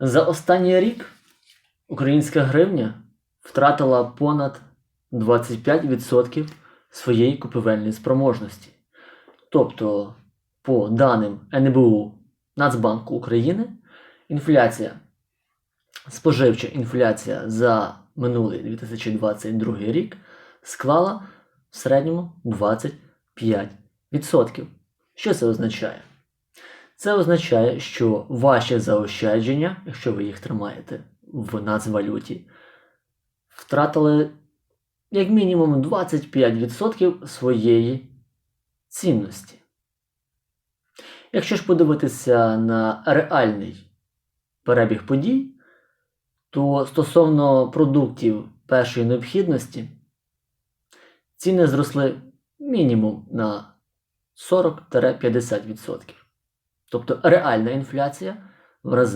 За останній рік українська гривня втратила понад 25% своєї купівельної спроможності. Тобто, по даним НБУ Нацбанку України, інфляція, споживча інфляція за минулий 2022 рік склала в середньому 25%. Що це означає? Це означає, що ваші заощадження, якщо ви їх тримаєте в нацвалюті, втратили як мінімум 25% своєї цінності. Якщо ж подивитися на реальний перебіг подій, то стосовно продуктів першої необхідності ціни зросли мінімум на 40-50%. Тобто реальна інфляція в рази